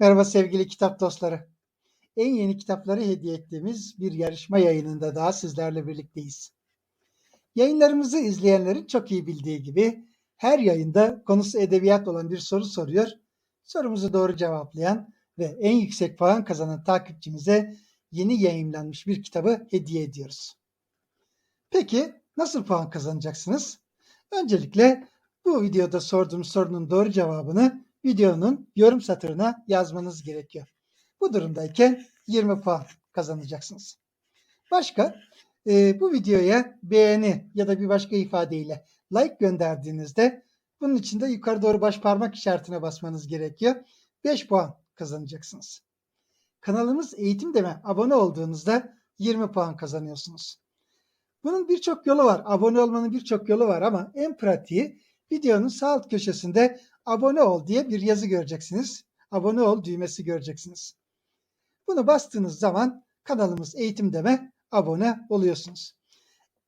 Merhaba sevgili kitap dostları. En yeni kitapları hediye ettiğimiz bir yarışma yayınında daha sizlerle birlikteyiz. Yayınlarımızı izleyenlerin çok iyi bildiği gibi her yayında konusu edebiyat olan bir soru soruyor. Sorumuzu doğru cevaplayan ve en yüksek puan kazanan takipçimize yeni yayınlanmış bir kitabı hediye ediyoruz. Peki nasıl puan kazanacaksınız? Öncelikle bu videoda sorduğum sorunun doğru cevabını videonun yorum satırına yazmanız gerekiyor. Bu durumdayken 20 puan kazanacaksınız. Başka e, bu videoya beğeni ya da bir başka ifadeyle like gönderdiğinizde bunun için de yukarı doğru baş parmak işaretine basmanız gerekiyor. 5 puan kazanacaksınız. Kanalımız Eğitim Deme abone olduğunuzda 20 puan kazanıyorsunuz. Bunun birçok yolu var. Abone olmanın birçok yolu var ama en pratiği videonun sağ alt köşesinde abone ol diye bir yazı göreceksiniz. Abone ol düğmesi göreceksiniz. Bunu bastığınız zaman kanalımız Eğitim Deme abone oluyorsunuz.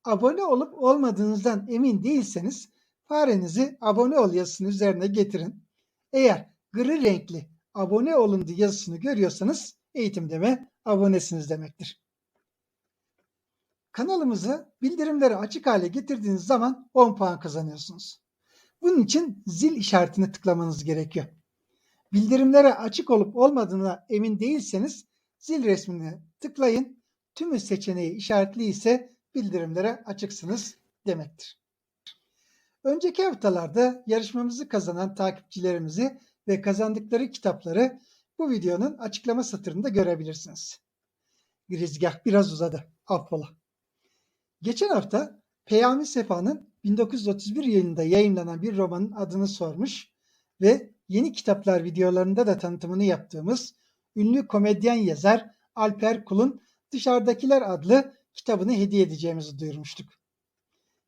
Abone olup olmadığınızdan emin değilseniz farenizi abone ol yazısının üzerine getirin. Eğer gri renkli abone olun diye yazısını görüyorsanız Eğitim Deme abonesiniz demektir. Kanalımızı bildirimleri açık hale getirdiğiniz zaman 10 puan kazanıyorsunuz. Bunun için zil işaretini tıklamanız gerekiyor. Bildirimlere açık olup olmadığına emin değilseniz zil resmini tıklayın. Tümü seçeneği işaretli ise bildirimlere açıksınız demektir. Önceki haftalarda yarışmamızı kazanan takipçilerimizi ve kazandıkları kitapları bu videonun açıklama satırında görebilirsiniz. Girizgah biraz uzadı. Affola. Geçen hafta Peyami Sefa'nın 1931 yılında yayınlanan bir romanın adını sormuş ve yeni kitaplar videolarında da tanıtımını yaptığımız ünlü komedyen yazar Alper Kul'un Dışarıdakiler adlı kitabını hediye edeceğimizi duyurmuştuk.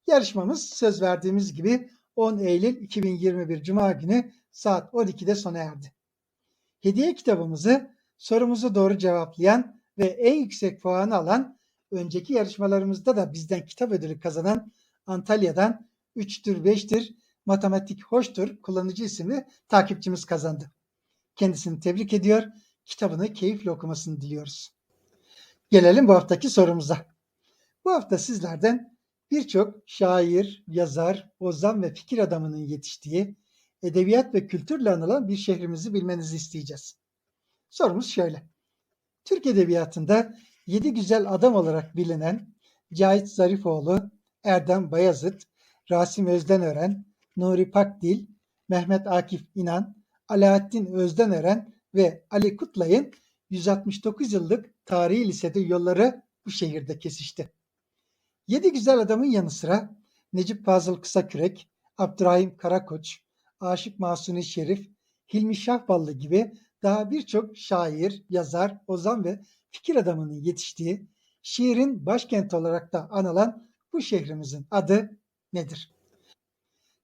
Yarışmamız söz verdiğimiz gibi 10 Eylül 2021 Cuma günü saat 12'de sona erdi. Hediye kitabımızı sorumuzu doğru cevaplayan ve en yüksek puanı alan önceki yarışmalarımızda da bizden kitap ödülü kazanan Antalya'dan 3'tür 5'tir matematik hoştur kullanıcı isimli takipçimiz kazandı. Kendisini tebrik ediyor, kitabını keyifle okumasını diliyoruz. Gelelim bu haftaki sorumuza. Bu hafta sizlerden birçok şair, yazar, ozan ve fikir adamının yetiştiği, edebiyat ve kültürle anılan bir şehrimizi bilmenizi isteyeceğiz. Sorumuz şöyle. Türk Edebiyatı'nda yedi güzel adam olarak bilinen Cahit Zarifoğlu, Erdem Bayazıt, Rasim Özdenören, Nuri Pakdil, Mehmet Akif İnan, Alaaddin Özdenören ve Ali Kutlay'ın 169 yıllık tarihi lisede yolları bu şehirde kesişti. Yedi güzel adamın yanı sıra Necip Fazıl Kısakürek, Abdurrahim Karakoç, Aşık Masuni Şerif, Hilmi Şahballı gibi daha birçok şair, yazar, ozan ve fikir adamının yetiştiği, şiirin başkenti olarak da anılan bu şehrimizin adı nedir?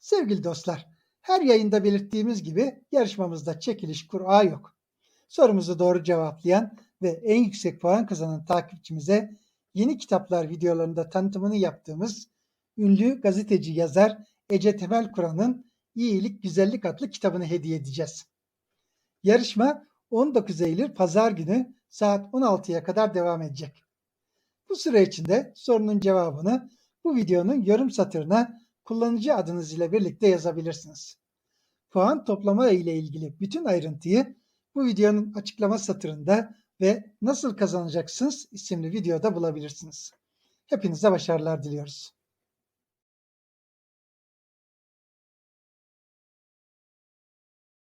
Sevgili dostlar, her yayında belirttiğimiz gibi yarışmamızda çekiliş kura yok. Sorumuzu doğru cevaplayan ve en yüksek puan kazanan takipçimize yeni kitaplar videolarında tanıtımını yaptığımız ünlü gazeteci yazar Ece Temel Kur'an'ın İyilik Güzellik adlı kitabını hediye edeceğiz. Yarışma 19 Eylül Pazar günü saat 16'ya kadar devam edecek. Bu süre içinde sorunun cevabını bu videonun yorum satırına kullanıcı adınız ile birlikte yazabilirsiniz. Puan toplama ile ilgili bütün ayrıntıyı bu videonun açıklama satırında ve nasıl kazanacaksınız isimli videoda bulabilirsiniz. Hepinize başarılar diliyoruz.